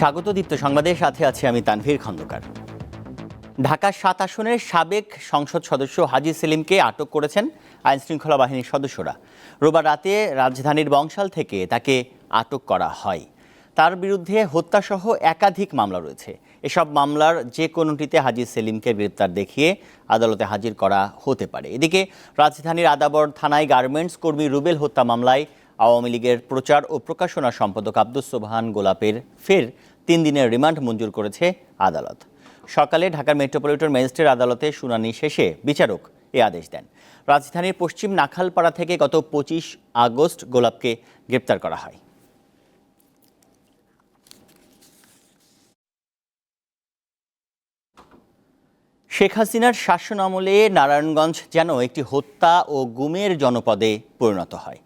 স্বাগত দীপ্ত সংবাদের সাথে আছি আমি তানভীর খন্দকার। ঢাকা সাত আসনের সাবেক সংসদ সদস্য হাজি সেলিমকে আটক করেছেন আইনশৃঙ্খলা বাহিনীর সদস্যরা। রোববার রাতে রাজধানীর বংশাল থেকে তাকে আটক করা হয়। তার বিরুদ্ধে হত্যাসহ একাধিক মামলা রয়েছে। এসব মামলার যে কোনোটিতে হাজি সেলিমকে গ্রেপ্তার দেখিয়ে আদালতে হাজির করা হতে পারে। এদিকে রাজধানীর আদাবর থানায় গার্মেন্টস কর্মী রুবেল হত্যা মামলায় আওয়ামী লীগের প্রচার ও প্রকাশনা সম্পাদক আব্দুস সোবহান গোলাপের ফের তিন দিনের রিমান্ড মঞ্জুর করেছে আদালত। সকালে ঢাকার মেট্রোপলিটন ম্যাজিস্ট্রেট আদালতে শুনানি শেষে বিচারক এ আদেশ দেন। রাজধানীর পশ্চিম নাখালপাড়া থেকে গত পঁচিশ আগস্ট গোলাপকে গ্রেপ্তার করা হয়। শেখ হাসিনার শাসন আমলে নারায়ণগঞ্জ যেন একটি হত্যা ও গুমের জনপদে পরিণত হয়।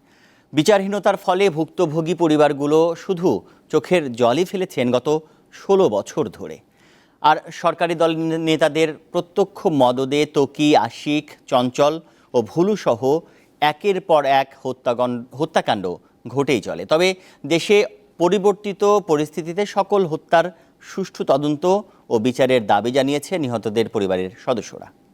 বিচারহীনতার ফলে ভুক্তভোগী পরিবারগুলো শুধু চোখের জলই ফেলেছেন গত ষোলো বছর ধরে। আর সরকারি দল নেতাদের প্রত্যক্ষ মদদে তকি, আশিক, চঞ্চল ও ভুলুসহ একের পর এক হত্যাগণ- হত্যাকাণ্ড ঘটেই চলে। তবে দেশে পরিবর্তিত পরিস্থিতিতে সকল হত্যার সুষ্ঠু তদন্ত ও বিচারের দাবি জানিয়েছে নিহতদের পরিবারের সদস্যরা।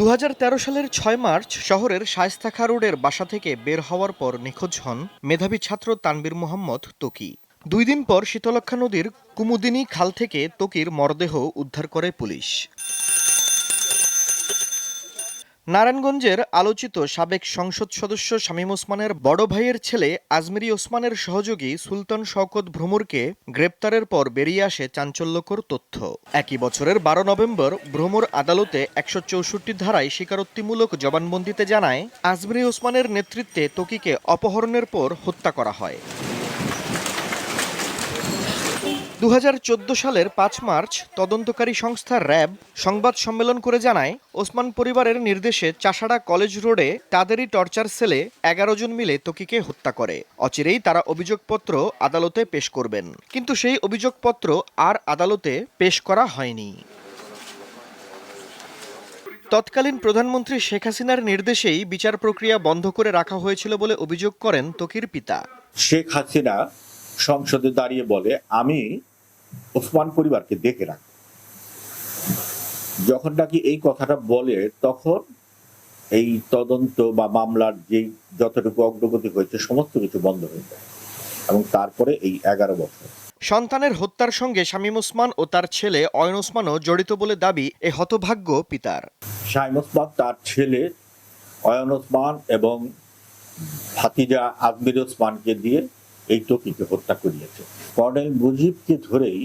দু হাজার তেরো সালের ছয় মার্চ শহরের শায়স্তাখা রোডের বাসা থেকে বের হওয়ার পর নিখোঁজ হন মেধাবী ছাত্র তানবীর মোহাম্মদ তকি। দুই দিন পর শীতলক্ষা নদীর কুমুদিনী খাল থেকে তকির মরদেহ উদ্ধার করে পুলিশ। নারায়ণগঞ্জের আলোচিত সাবেক সংসদ সদস্য শামীম ওসমানের বড় ভাইয়ের ছেলে আজমিরি ওসমানের সহযোগী সুলতান শওকত ভ্রমরকে গ্রেপ্তারের পর বেরিয়ে আসে চাঞ্চল্যকর তথ্য। একই বছরের বারো নভেম্বর ভ্রমর আদালতে একশো চৌষট্টি ধারায় স্বীকারোক্তিমূলক জবানবন্দিতে জানায়, আজমিরি ওসমানের নেতৃত্বে তকিকে অপহরণের পর হত্যা করা হয়। দু হাজার চোদ্দ সালের পাঁচ মার্চ তদন্তকারী সংস্থা র্যাব সংবাদ সম্মেলন করে জানায়, ওসমান পরিবারের নির্দেশে চাষাড়া কলেজ রোডে তাদেরই টর্চার সেলে এগারো জন মিলে তকিকে হত্যা করে। অচিরেই তারা অভিযোগপত্র আদালতে পেশ করবেন। কিন্তু সেই অভিযোগপত্র আর আদালতে পেশ করা হয়নি। তৎকালীন প্রধানমন্ত্রী শেখ হাসিনার নির্দেশেই বিচার প্রক্রিয়া বন্ধ করে রাখা হয়েছিল বলে অভিযোগ করেন তকির পিতা। শেখ হাসিনা সংসদে দাঁড়িয়ে বলে, আমি ওসমান পরিবারকে দেখে রাখ। যখন নাকি এই কথাটা বলে তখন এই তদন্ত বা মামলার যে যতটুকু অগ্রগতি হয়েছে সমস্ত কিছু বন্ধ হয়ে যায় এবং তারপরে এই এগারো বছর। সন্তানের হত্যার সঙ্গে শামীম ওসমান ও তার ছেলে অয়ন ওসমানও জড়িত বলে দাবি এ হতভাগ্য পিতার। শাহিম ওসমান তার ছেলে অয়ন ওসমান এবং ভাতিজা আজমির ওসমানকে দিয়ে এই টকিকে হত্যা করিয়েছে। কর্নেল মুজিবকে ধরেই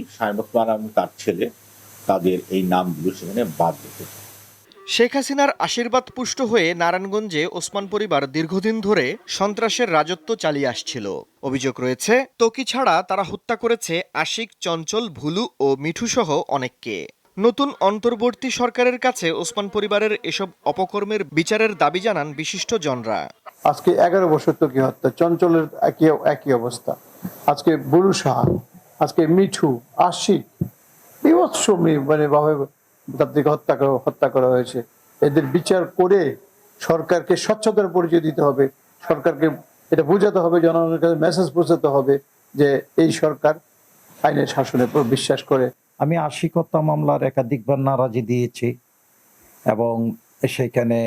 এবং তার ছেলে তাদের এই নামগুলো সেখানে বাদ দিতেছে শেখ হাসিনার আশীর্বাদ পুষ্ট হয়ে নারায়ণগঞ্জে ওসমান পরিবার দীর্ঘদিন ধরে সন্ত্রাসের রাজত্ব চালিয়ে আসছিল। অভিযোগ রয়েছে, তকি ছাড়া তারা হত্যা করেছে আশিক, চঞ্চল, ভুলু ও মিঠু সহ অনেককে। নতুন অন্তর্বর্তী সরকারের কাছে ওসমান পরিবারের এসব অপকর্মের বিচারের দাবি জানান বিশিষ্ট জনরা আজকে এগারো বছর তো কি হত্যা? চঞ্চলের একই একই অবস্থা। আজকে বুলু শাহ, আজকে মিঠু, আশিক, বিভৎস মানে তাদেরকে হত্যা করা হত্যা করা হয়েছে। এদের বিচার করে সরকারকে স্বচ্ছতার পরিচয় দিতে হবে। সরকারকে এটা বোঝাতে হবে, জনগণের কাছে মেসেজ পৌঁছাতে হবে যে এই সরকার আইনের শাসনের উপর বিশ্বাস করে। আমি আশিকতা মামলার একাধিকবার নারাজি দিয়েছি এবং সেখানে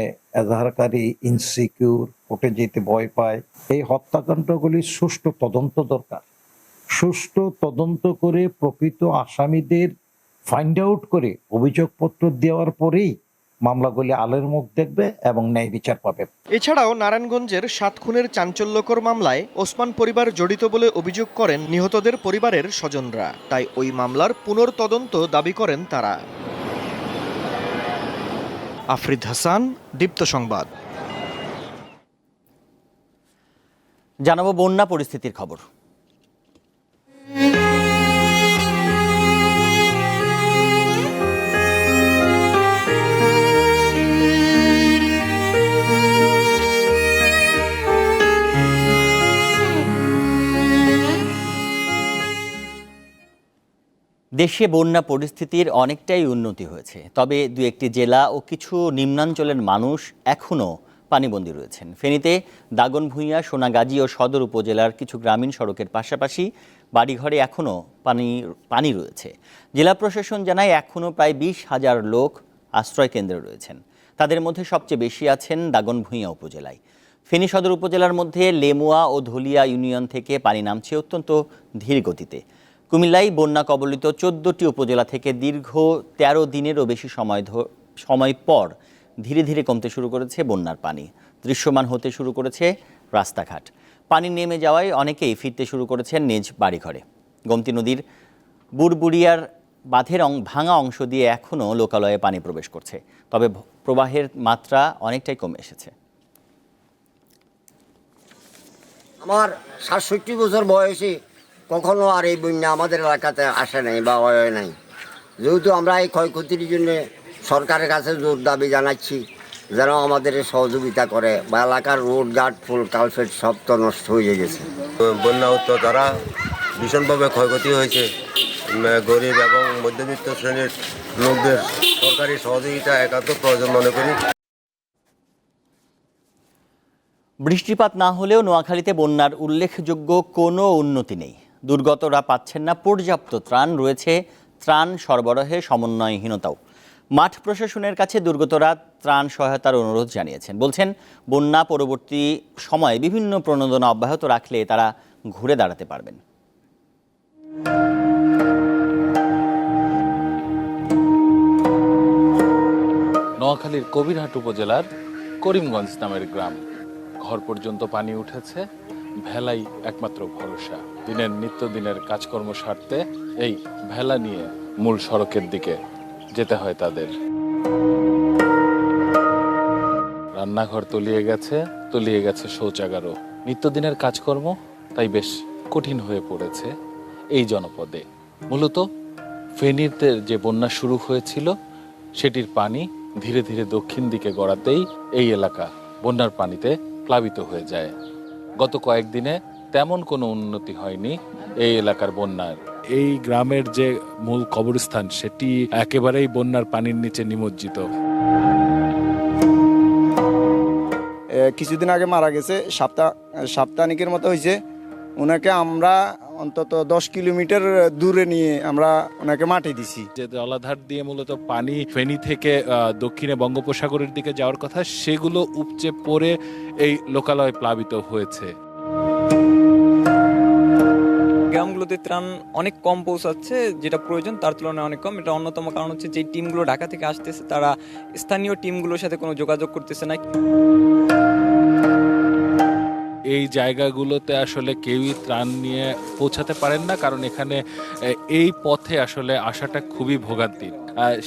এজাহারকারী ইনসিকিউর কোর্টে যেতে ভয় পায়। এই হত্যাকাণ্ডগুলির সুষ্ঠু তদন্ত দরকার। সুষ্ঠু তদন্ত করে প্রকৃত আসামিদের ফাইন্ড আউট করে অভিযোগপত্র দেওয়ার পরেই মামলাগুলি আলের মুখ দেখবে এবং ন্যায় বিচার পাবে। এছাড়াও নারায়ণগঞ্জের সাত খুনের চাঞ্চল্যকর মামলায় ওসমান পরিবার জড়িত বলে অভিযোগ করেন নিহতদের পরিবারের স্বজনরা। তাই ওই মামলার পুনর্তদন্ত দাবি করেন তারা। আফরিদ হাসান দীপ্ত সংবাদ। জানাব বন্যা পরিস্থিতির খবর। দেশে বন্যা পরিস্থিতির অনেকটাই উন্নতি হয়েছে। তবে দু একটি জেলা ও কিছু নিম্নাঞ্চলের মানুষ এখনও পানিবন্দী রয়েছেন। ফেনীতে দাগনভূঞা সোনাগাজী ও সদর উপজেলার কিছু গ্রামীণ সড়কের পাশাপাশি বাড়িঘরে এখনও পানি পানি রয়েছে। জেলা প্রশাসন জানায় এখনও প্রায় বিশ হাজার লোক আশ্রয় কেন্দ্রে রয়েছেন। তাদের মধ্যে সবচেয়ে বেশি আছেন দাগনভূঞা উপজেলায়। ফেনী সদর উপজেলার মধ্যে লেমুয়া ও ধলিয়া ইউনিয়ন থেকে পানি নামছে অত্যন্ত ধীর গতিতে। কুমিল্লায় বন্যা কবলিত চোদ্দটি উপজেলা থেকে দীর্ঘ তেরো দিনেরও বেশি সময় সময় পর ধীরে ধীরে কমতে শুরু করেছে বন্যার পানি। দৃশ্যমান হতে শুরু করেছে রাস্তাঘাট। পানি নেমে যাওয়ায় অনেকেই ফিরতে শুরু করেছেন নিজ বাড়িঘরে। গোমতী নদীর বুড়বুড়িয়ার বাঁধের ভাঙা অংশ দিয়ে এখনও লোকালয়ে পানি প্রবেশ করছে। তবে প্রবাহের মাত্রা অনেকটাই কমে এসেছে। আমার সাতষট্টি বছর বয়সে কখনো আর এই বন্যা আমাদের এলাকাতে আসে নাই বা হয় নাই। যেহেতু আমরা এই ক্ষয়ক্ষতির জন্য সরকারের কাছে জোর দাবি জানাচ্ছি যেন আমাদের সহযোগিতা করে বা এলাকার রোড ঘাট ফুল কালফেট সব তো নষ্ট হয়ে গেছে। বন্যা উত্তর তারা ভীষণভাবে ক্ষয়ক্ষতি হয়েছে। গরিব এবং মধ্যবিত্ত শ্রেণির লোকদের সরকারি সহযোগিতা একান্ত প্রয়োজন মনে করি। বৃষ্টিপাত না হলেও নোয়াখালীতে বন্যার উল্লেখযোগ্য কোনো উন্নতি নেই। দুর্গতরা পাচ্ছেন না পর্যাপ্ত ত্রাণ, রয়েছে ত্রাণ সরবরাহে সমন্বয়হীনতাও। মাঠ প্রশাসনের কাছে দুর্গতরা ত্রাণ সহায়তার অনুরোধ জানিয়েছেন। বলছেন, বন্যা পরবর্তী সময়ে বিভিন্ন প্রণোদনা অব্যাহত রাখলে তারা ঘুরে দাঁড়াতে পারবেন। নোয়াখালীর কবিরহাট উপজেলার করিমগঞ্জ নামের গ্রাম। ঘর পর্যন্ত পানি উঠেছে। ভেলাই একমাত্র ভরসা। দিনের নিত্যদিনের কাজকর্ম সারতে এই ভেলা নিয়ে মূল সড়কের দিকে যেতে হয় তাদের। রান্নাঘর তলিয়ে গেছে তলিয়ে গেছে শৌচাগারও। নিত্যদিনের কাজকর্ম তাই বেশ কঠিন হয়ে পড়েছে এই জনপদে। মূলত ফেনীতে যে বন্যা শুরু হয়েছিল, সেটির পানি ধীরে ধীরে দক্ষিণ দিকে গড়াতেই এই এলাকা বন্যার পানিতে প্লাবিত হয়ে যায়। গত কয়েকদিনে তেমন কোনো উন্নতি হয়নি এই এলাকার বন্যার। এই গ্রামের যে মূল কবরস্থান সেটি একেবারেই বন্যার পানির নিচে নিমজ্জিত। কিছুদিন আগে মারা গেছে সাপ্তাহ সাপ্তাহিকের মতো হয়েছে। ওনাকে আমরা অন্তত দশ কিলোমিটার দূরে নিয়ে আমরা ওনাকে মাটি দিছি। যে জলাধার দিয়ে মূলত পানি ফেনি থেকে দক্ষিণে বঙ্গোপসাগরের দিকে যাওয়ার কথা সেগুলো উপচে পড়ে এই লোকালয় প্লাবিত হয়েছে। গ্রামগুলোতে ত্রাণ অনেক কম পৌঁছাচ্ছে যেটা প্রয়োজন তার তুলনায় অনেক কম। এটা অন্যতম কারণ হচ্ছে যে টিমগুলো ঢাকা থেকে আসতেছে তারা স্থানীয় টিমগুলোর সাথে কোনো যোগাযোগ করতেছে না। এই জায়গাগুলোতে আসলে কেউই ত্রাণ নিয়ে পৌঁছাতে পারেন না কারণ এখানে এই পথে আসলে আসাটা খুবই ভোগান্তির।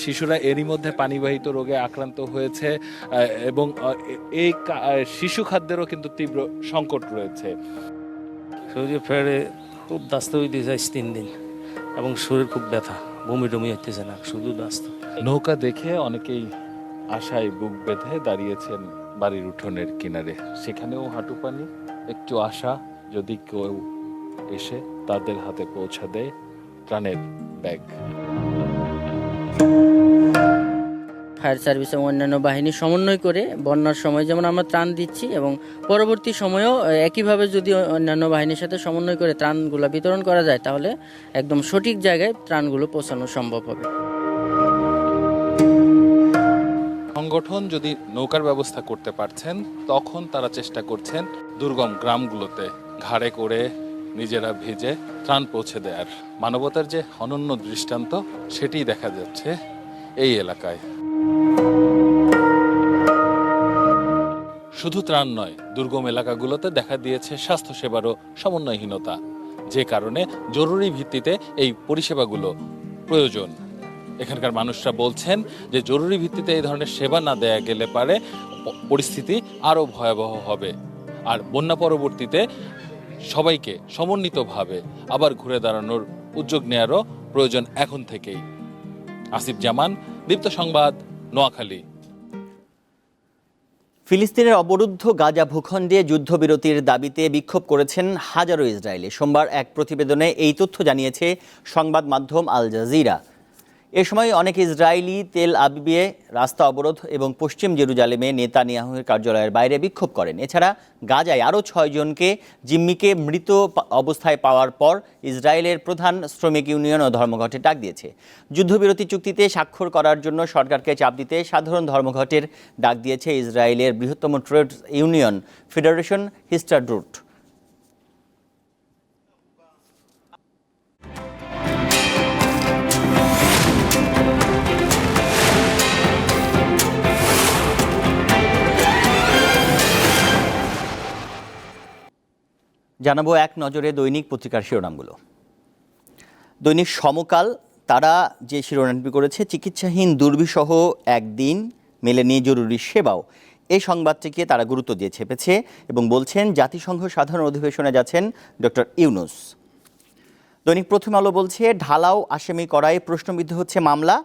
শিশুরা এরই মধ্যে পানিবাহিত রোগে আক্রান্ত হয়েছে এবং এই শিশু খাদ্যেরও কিন্তু তীব্র সংকট রয়েছে। শরীরে ফেরে খুব দাস্ত হইতে যাইছে তিন দিন এবং শরীর খুব ব্যথা বমি টমি হইতেছে না শুধু দাস্ত নৌকা দেখে অনেকেই আশায় বুক বেঁধে দাঁড়িয়েছেন বাড়ির উঠোনের কিনারে সেখানেও হাঁটু পানি। একটু আশা যদি কেউ এসে তাদের হাতে পৌঁছা দেয় ত্রাণের ব্যাগ। ফায়ার সার্ভিস এবং অন্যান্য বাহিনী সমন্বয় করে বন্যার সময় যেমন আমরা ত্রাণ দিচ্ছি এবং পরবর্তী সময়েও একইভাবে যদি অন্যান্য বাহিনীর সাথে সমন্বয় করে ত্রাণগুলো বিতরণ করা যায়, তাহলে একদম সঠিক জায়গায় ত্রাণগুলো পৌঁছানো সম্ভব হবে। সংগঠন যদি নৌকার ব্যবস্থা করতে পারছেন, তখন তারা চেষ্টা করছেন দুর্গম গ্রামগুলোতে ঘাড়ে করে নিজেরা ভেজে ত্রাণ পৌঁছে দেওয়ার মানবতার যে অনন্য দৃষ্টান্ত, সেটিই দেখা যাচ্ছে এই এলাকায়। শুধু ত্রাণ নয়, দুর্গম এলাকাগুলোতে দেখা দিয়েছে স্বাস্থ্যসেবারও সমন্বয়হীনতা। যে কারণে জরুরি ভিত্তিতে এই পরিষেবাগুলো প্রয়োজন। এখানকার মানুষরা বলছেন যে জরুরি ভিত্তিতে এই ধরনের সেবা না দেয়া গেলে পারে পরিস্থিতি আরও ভয়াবহ হবে। আর বন্যা পরবর্তীতে সবাইকে সমন্বিতভাবে আবার ঘুরে দাঁড়ানোর উদ্যোগ নেয়ারও প্রয়োজন এখন থেকেই। আসিফ জামান, দীপ্ত সংবাদ, নোয়াখালী। ফিলিস্তিনের অবরুদ্ধ গাজা ভূখণ্ডে যুদ্ধবিরতির দাবিতে বিক্ষোভ করেছেন হাজারো ইসরায়েলি। সোমবার এক প্রতিবেদনে এই তথ্য জানিয়েছে সংবাদ মাধ্যম আল জাজিরা। এ সময় অনেক ইসরায়েলি তেল আবিবে রাস্তা অবরোধ এবং পশ্চিম জেরুজালেমে নেতানিয়াহুর কার্যালয়ের বাইরে বিক্ষোভ করেন। এছাড়া গাজায় আরও ছয়জনকে জিম্মিকে মৃত অবস্থায় পাওয়ার পর ইসরায়েলের প্রধান শ্রমিক ইউনিয়ন ও ধর্মঘটে ডাক দিয়েছে। যুদ্ধবিরতি চুক্তিতে স্বাক্ষর করার জন্য সরকারকে চাপ দিতে সাধারণ ধর্মঘটের ডাক দিয়েছে ইসরায়েলের বৃহত্তম ট্রেড ইউনিয়ন ফেডারেশন হিস্টারড্রুট জানাব এক নজরে দৈনিক পত্রিকার শিরোনামগুলো। দৈনিক সমকাল, তারা যে শিরোনামটি করেছে, চিকিৎসাহীন দুর্বিসহ একদিন, মেলেনি জরুরি সেবাও। এই সংবাদটিকে তারা গুরুত্ব দিয়ে ছেপেছে এবং বলছেন, জাতিসংঘ সাধারণ অধিবেশনে যাচ্ছেন ডক্টর ইউনুস। দৈনিক প্রথম আলো বলছে, ঢালাও আসামি করায় প্রশ্নবিদ্ধ হচ্ছে মামলা।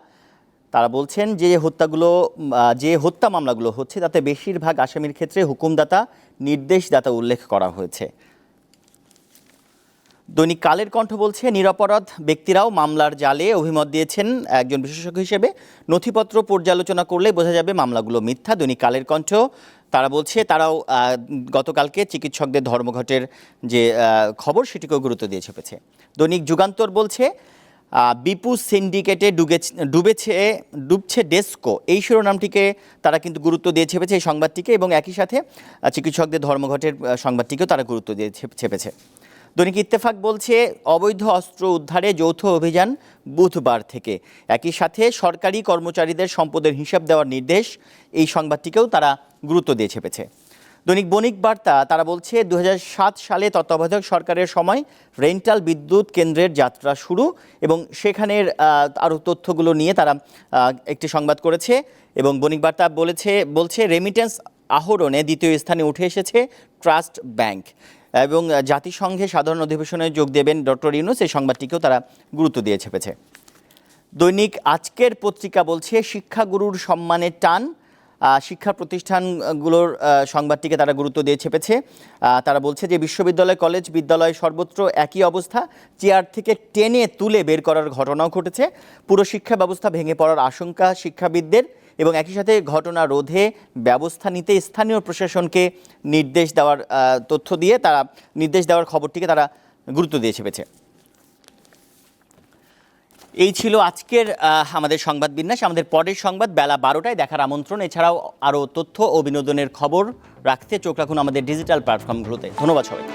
তারা বলছেন, যে হত্যাগুলো যে হত্যা মামলাগুলো হচ্ছে, তাতে বেশিরভাগ আসামির ক্ষেত্রে হুকুমদাতা, নির্দেশদাতা উল্লেখ করা হয়েছে। দৈনিক কালের কণ্ঠ বলছে, নিরপরাধ ব্যক্তিরাও মামলার জালে অভিমত দিয়েছেন একজন বিশেষজ্ঞ হিসেবে। নথিপত্র পর্যালোচনা করলে বোঝা যাবে মামলাগুলো মিথ্যা। দৈনিক কালের কণ্ঠ, তারা বলছে, তারাও গতকালকে চিকিৎসকদের ধর্মঘটের যে খবর সেটিকেও গুরুত্ব দিয়ে ছেপেছে। দৈনিক যুগান্তর বলছে বিপু সিন্ডিকেটে ডুবে ডুবেছে, ডুবছে ডেস্কো। এই শিরোনামটিকে তারা কিন্তু গুরুত্ব দিয়ে ছেপেছে এই সংবাদটিকে এবং একই সাথে চিকিৎসকদের ধর্মঘটের সংবাদটিকেও তারা গুরুত্ব দিয়ে ছেপেছে। দৈনিক ইত্তেফাক বলছে, অবৈধ অস্ত্র উদ্ধারে যৌথ অভিযান বুধবার থেকে। একই সাথে সরকারি কর্মচারীদের সম্পদের হিসাব দেওয়ার নির্দেশ এই সংবাদটিকেও তারা গুরুত্ব দিয়ে ছেপেছে। দৈনিক বণিক বার্তা, তারা বলছে দু হাজার সাত সালে তত্ত্বাবধায়ক সরকারের সময় রেন্টাল বিদ্যুৎ কেন্দ্রের যাত্রা শুরু এবং সেখানের আরও তথ্যগুলো নিয়ে তারা একটি সংবাদ করেছে এবং বণিক বার্তা বলেছে, বলছে রেমিটেন্স আহরণে দ্বিতীয় স্থানে উঠে এসেছে ট্রাস্ট ব্যাংক এবং জাতিসংঘে সাধারণ অধিবেশনে যোগ দেবেন ডক্টর ইউনুস, এই সংবাদটিকেও তারা গুরুত্ব দিয়ে ছেপেছে। দৈনিক আজকের পত্রিকা বলছে, শিক্ষাগুরুর সম্মানের টান শিক্ষা প্রতিষ্ঠানগুলোর সংবাদটিকে তারা গুরুত্ব দিয়ে ছেপেছে। তারা বলছে যে, বিশ্ববিদ্যালয়, কলেজ, বিদ্যালয় সর্বত্র একই অবস্থা, চেয়ার থেকে টেনে তুলে বের করার ঘটনাও ঘটেছে। পুরো শিক্ষা ব্যবস্থা ভেঙে পড়ার আশঙ্কা শিক্ষাবিদদের এবং একই সাথে ঘটনা রোধে ব্যবস্থা নিতে স্থানীয় প্রশাসনকে নির্দেশ দেওয়ার তথ্য দিয়ে তারা নির্দেশ দেওয়ার খবরটিকে তারা গুরুত্ব দিয়ে ছেপেছে। এই ছিল আজকের আমাদের সংবাদ বিন্যাস। আমাদের পরের সংবাদ বেলা বারোটায় দেখার আমন্ত্রণ। এছাড়াও আরও তথ্য ও বিনোদনের খবর রাখতে চোখ রাখুন আমাদের ডিজিটাল প্ল্যাটফর্মগুলোতে। ধন্যবাদ সবাই